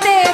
때